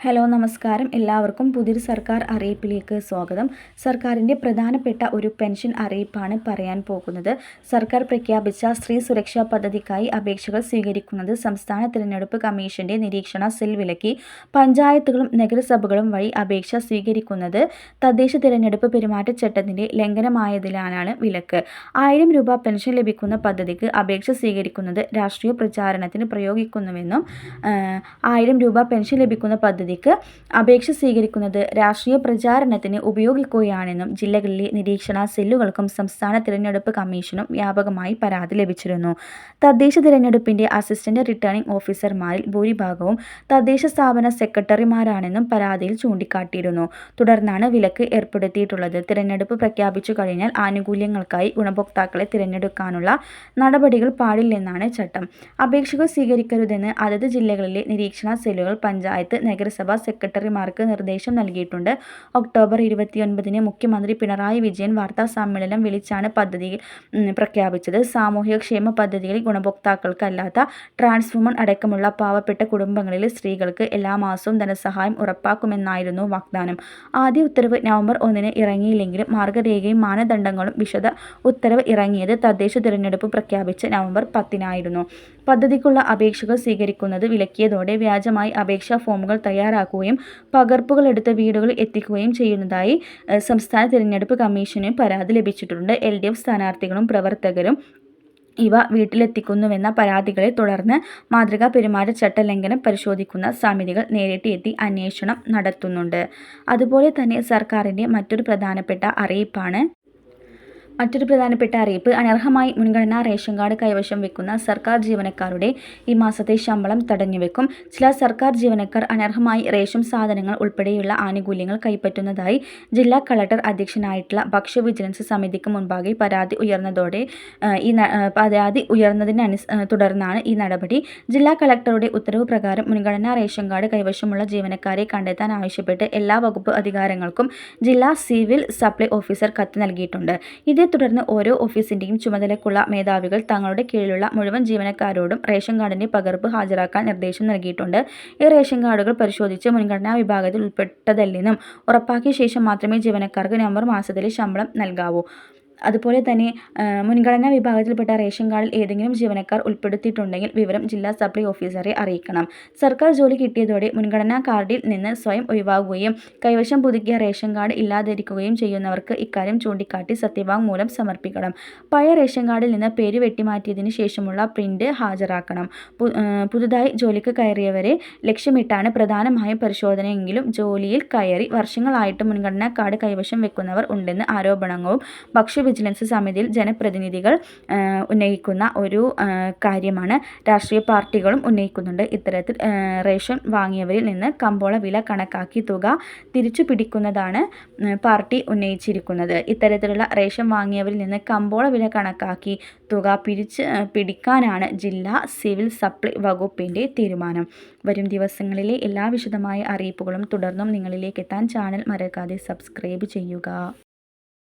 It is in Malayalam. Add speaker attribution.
Speaker 1: ഹലോ നമസ്കാരം. എല്ലാവർക്കും പുതിയൊരു സർക്കാർ അറിയിപ്പിലേക്ക് സ്വാഗതം. സർക്കാരിന്റെ പ്രധാനപ്പെട്ട ഒരു പെൻഷൻ അറിയിപ്പാണ് പറയാൻ പോകുന്നത്. സർക്കാർ പ്രഖ്യാപിച്ച സ്ത്രീ സുരക്ഷാ പദ്ധതിക്കായി അപേക്ഷകൾ സ്വീകരിക്കുന്നത് സംസ്ഥാന തിരഞ്ഞെടുപ്പ് കമ്മീഷന്റെ നിരീക്ഷണ സെൽ വിലക്കി പഞ്ചായത്തുകളും നഗരസഭകളും വഴി അപേക്ഷ സ്വീകരിക്കുന്നത് തദ്ദേശ തിരഞ്ഞെടുപ്പ് പെരുമാറ്റച്ചട്ടത്തിന്റെ ലംഘനമായതിലാണ് വിലക്ക്. ആയിരം രൂപ പെൻഷൻ ലഭിക്കുന്ന പദ്ധതിക്ക് അപേക്ഷ സ്വീകരിക്കുന്നത് രാഷ്ട്രീയ പ്രചാരണത്തിന് പ്രയോഗിക്കുന്നുവെന്നും ആയിരം രൂപ പെൻഷൻ ലഭിക്കുന്ന പദ്ധതി പദ്ധതിക്ക് അപേക്ഷ സ്വീകരിക്കുന്നത് രാഷ്ട്രീയ പ്രചാരണത്തിന് ഉപയോഗിക്കുകയാണെന്നും ജില്ലകളിലെ നിരീക്ഷണ സെല്ലുകൾക്കും സംസ്ഥാന തിരഞ്ഞെടുപ്പ് കമ്മീഷനും വ്യാപകമായി പരാതി ലഭിച്ചിരുന്നു. തദ്ദേശ തിരഞ്ഞെടുപ്പിന്റെ അസിസ്റ്റന്റ് റിട്ടേണിംഗ് ഓഫീസർമാരിൽ ഭൂരിഭാഗവും തദ്ദേശ സ്ഥാപന സെക്രട്ടറിമാരാണെന്നും പരാതിയിൽ ചൂണ്ടിക്കാട്ടിയിരുന്നു. തുടർന്നാണ് വിലക്ക് ഏർപ്പെടുത്തിയിട്ടുള്ളത്. തിരഞ്ഞെടുപ്പ് പ്രഖ്യാപിച്ചു കഴിഞ്ഞാൽ ആനുകൂല്യങ്ങൾക്കായി ഗുണഭോക്താക്കളെ തിരഞ്ഞെടുക്കാനുള്ള നടപടികൾ പാടില്ലെന്നാണ് ചട്ടം. അപേക്ഷകൾ സ്വീകരിക്കരുതെന്ന് അതത് ജില്ലകളിലെ നിരീക്ഷണ സെല്ലുകൾ പഞ്ചായത്ത് നഗരസഭ നഗരസഭാ സെക്രട്ടറിമാർക്ക് നിർദ്ദേശം നൽകിയിട്ടുണ്ട്. ഒക്ടോബർ ഇരുപത്തിയൊൻപതിന് മുഖ്യമന്ത്രി പിണറായി വിജയൻ വാർത്താ സമ്മേളനം വിളിച്ചാണ് പദ്ധതി പ്രഖ്യാപിച്ചത്. സാമൂഹ്യക്ഷേമ പദ്ധതിയിൽ ഗുണഭോക്താക്കൾക്കല്ലാത്ത ട്രാൻസ് അടക്കമുള്ള പാവപ്പെട്ട കുടുംബങ്ങളിലെ സ്ത്രീകൾക്ക് എല്ലാ മാസവും ധനസഹായം ഉറപ്പാക്കുമെന്നായിരുന്നു വാഗ്ദാനം. ആദ്യ ഉത്തരവ് നവംബർ ഒന്നിന് ഇറങ്ങിയില്ലെങ്കിലും മാർഗരേഖയും മാനദണ്ഡങ്ങളും വിശദ ഉത്തരവ് ഇറങ്ങിയത് തദ്ദേശ തിരഞ്ഞെടുപ്പ് പ്രഖ്യാപിച്ച് നവംബർ പത്തിനായിരുന്നു. പദ്ധതിക്കുള്ള അപേക്ഷകൾ സ്വീകരിക്കുന്നത് വിലക്കിയതോടെ വ്യാജമായി അപേക്ഷാ ഫോമുകൾ തയ്യാറാക്കുകയും പകർപ്പുകൾ എടുത്ത് വീടുകളിൽ എത്തിക്കുകയും ചെയ്യുന്നതായി സംസ്ഥാന തിരഞ്ഞെടുപ്പ് കമ്മീഷന് പരാതി ലഭിച്ചിട്ടുണ്ട്. എൽ ഡി എഫ് സ്ഥാനാർത്ഥികളും പ്രവർത്തകരും ഇവ വീട്ടിലെത്തിക്കുന്നുവെന്ന പരാതികളെ തുടർന്ന് മാതൃകാ പെരുമാറ്റച്ചട്ട ലംഘനം പരിശോധിക്കുന്ന സമിതികൾ നേരിട്ട് എത്തി അന്വേഷണം നടത്തുന്നുണ്ട്. അതുപോലെ തന്നെ സർക്കാരിന്റെ മറ്റൊരു പ്രധാനപ്പെട്ട അറിയിപ്പാണ് മറ്റൊരു പ്രധാനപ്പെട്ട അറിയിപ്പ്. അനർഹമായി മുൻഗണനാ റേഷൻ കാർഡ് കൈവശം വെക്കുന്ന സർക്കാർ ജീവനക്കാരുടെ ഈ മാസത്തെ ശമ്പളം തടഞ്ഞുവെക്കും. ചില സർക്കാർ ജീവനക്കാർ അനർഹമായി റേഷൻ സാധനങ്ങൾ ഉൾപ്പെടെയുള്ള ആനുകൂല്യങ്ങൾ കൈപ്പറ്റുന്നതായി ജില്ലാ കളക്ടർ അധ്യക്ഷനായിട്ടുള്ള ഭക്ഷ്യ വിജിലൻസ് സമിതിക്ക് മുൻപാകെ പരാതി ഉയർന്നതോടെ ഈ പരാതി ഉയർന്നതിനനു തുടർന്നാണ് ഈ നടപടി. ജില്ലാ കളക്ടറുടെ ഉത്തരവ് പ്രകാരം മുൻഗണനാ റേഷൻ കാർഡ് കൈവശമുള്ള ജീവനക്കാരെ കണ്ടെത്താൻ ആവശ്യപ്പെട്ട് എല്ലാ വകുപ്പ് അധികാരങ്ങൾക്കും ജില്ലാ സിവിൽ സപ്ലൈ ഓഫീസർ കത്ത് നൽകിയിട്ടുണ്ട്. ഇതേ തുടർന്ന് ഓരോ ഓഫീസിന്റെയും ചുമതലക്കുള്ള മേധാവികൾ തങ്ങളുടെ കീഴിലുള്ള മുഴുവൻ ജീവനക്കാരോടും റേഷൻ കാർഡിന്റെ പകർപ്പ് ഹാജരാക്കാൻ നിർദ്ദേശം നൽകിയിട്ടുണ്ട്. ഈ റേഷൻ കാർഡുകൾ പരിശോധിച്ച് മുൻഗണനാ വിഭാഗത്തിൽ ഉൾപ്പെട്ടതല്ലെന്നും ഉറപ്പാക്കിയ ശേഷം മാത്രമേ ജീവനക്കാർക്ക് നവംബർ മാസത്തിലെ ശമ്പളം നൽകാവൂ. അതുപോലെ തന്നെ മുൻഗണനാ വിഭാഗത്തിൽപ്പെട്ട റേഷൻ കാർഡിൽ ഏതെങ്കിലും ജീവനക്കാർ ഉൾപ്പെടുത്തിയിട്ടുണ്ടെങ്കിൽ വിവരം ജില്ലാ സപ്ലൈ ഓഫീസറെ അറിയിക്കണം. സർക്കാർ ജോലി കിട്ടിയതോടെ മുൻഗണനാ കാർഡിൽ നിന്ന് സ്വയം ഒഴിവാകുകയും കൈവശം പുതുക്കിയ റേഷൻ കാർഡ് ഇല്ലാതിരിക്കുകയും ചെയ്യുന്നവർക്ക് ഇക്കാര്യം ചൂണ്ടിക്കാട്ടി സത്യവാങ്മൂലം സമർപ്പിക്കണം. പഴയ റേഷൻ കാർഡിൽ നിന്ന് പേര് വെട്ടിമാറ്റിയതിനു ശേഷമുള്ള പ്രിന്റ് ഹാജരാക്കണം. പുതുതായി ജോലിക്ക് കയറിയവരെ ലക്ഷ്യമിട്ടാണ് പ്രധാനമായും പരിശോധനയെങ്കിലും ജോലിയിൽ കയറി വർഷങ്ങളായിട്ട് മുൻഗണനാ കാർഡ് കൈവശം വെക്കുന്നവർ ഉണ്ടെന്ന് ആരോപണങ്ങളും ഭക്ഷ്യ വിജിലൻസ് സമിതിയിൽ ജനപ്രതിനിധികൾ ഉന്നയിക്കുന്ന ഒരു കാര്യമാണ്. രാഷ്ട്രീയ പാർട്ടികളും ഉന്നയിക്കുന്നുണ്ട്. ഇത്തരത്തിൽ റേഷൻ വാങ്ങിയവരിൽ നിന്ന് കമ്പോള വില കണക്കാക്കി തുക തിരിച്ചു പിടിക്കുന്നതാണ് പാർട്ടി ഉന്നയിച്ചിരിക്കുന്നത്. ഇത്തരത്തിലുള്ള റേഷൻ വാങ്ങിയവരിൽ നിന്ന് കമ്പോള വില കണക്കാക്കി തുക പിരിച്ച് പിടിക്കാനാണ് ജില്ലാ സിവിൽ സപ്ലൈ വകുപ്പിന്റെ തീരുമാനം. വരും ദിവസങ്ങളിലെ എല്ലാ വിശദമായ അറിയിപ്പുകളും തുടർന്നും നിങ്ങളിലേക്ക് എത്താൻ ചാനൽ മറക്കാതെ സബ്സ്ക്രൈബ് ചെയ്യുക.